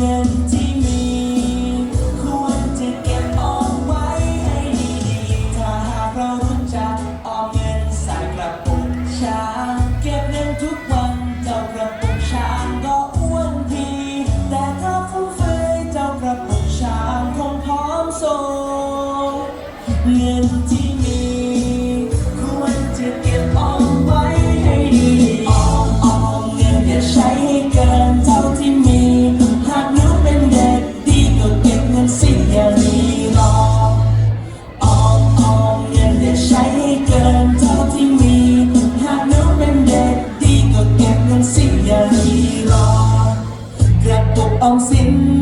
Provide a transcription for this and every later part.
reality. ต้องสิ้น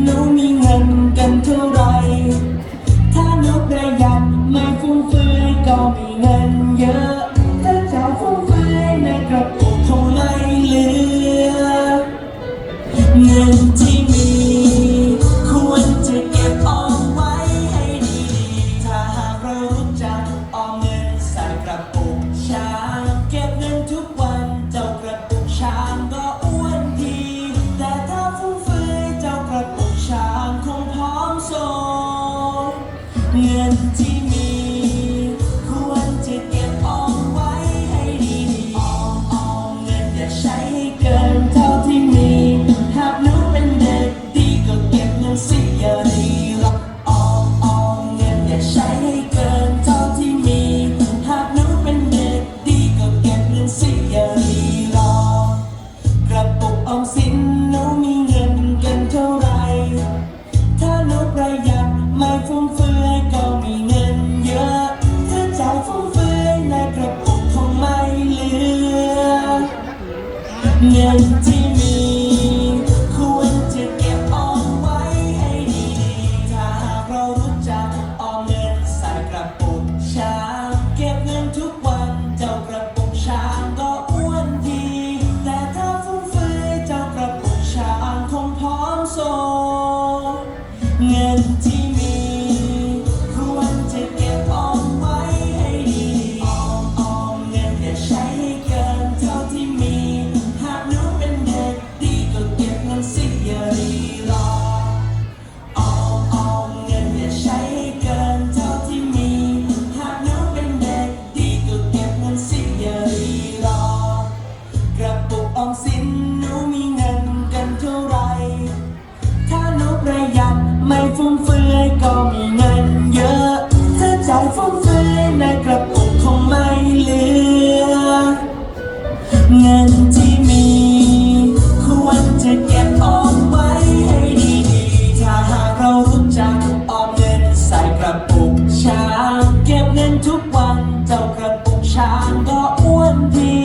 ถ้าลูกปยัดไม่ฟุ่มเฟือยก็มีเงินเยอะ ถ้าใจฟุ่มเฟือยในกระปุกคงไม่เหลือ เงินที่ ก็อ้วนดี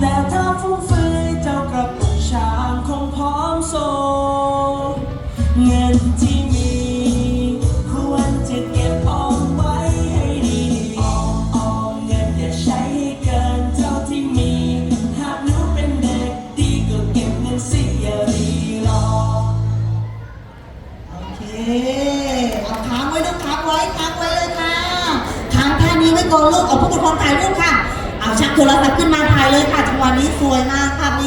แต่ถ้าฟุ่มเฟือยเจ้ากระปุกามคงพร้อมโซ เงินที่มีควรจะเก็บออมไว้ให้ดีออมออมเงินอย่าใช้เกินเท่าที่มี หากหนูเป็นเด็กดีก็เก็บเงินสิอย่ารีรอ โอเคเอาค้งไว้ลูกค้างไว้ค้างไว้เลยค่ะค้างแค่นี้ไว้ก่อนลูกเอาผู้ปกพรองถ่ายรูปค่ะ เอาชักโทรศัพท์ขึ้นมาถ่ายเลยค่ะจังหวะนี้สวยมากภาพนี้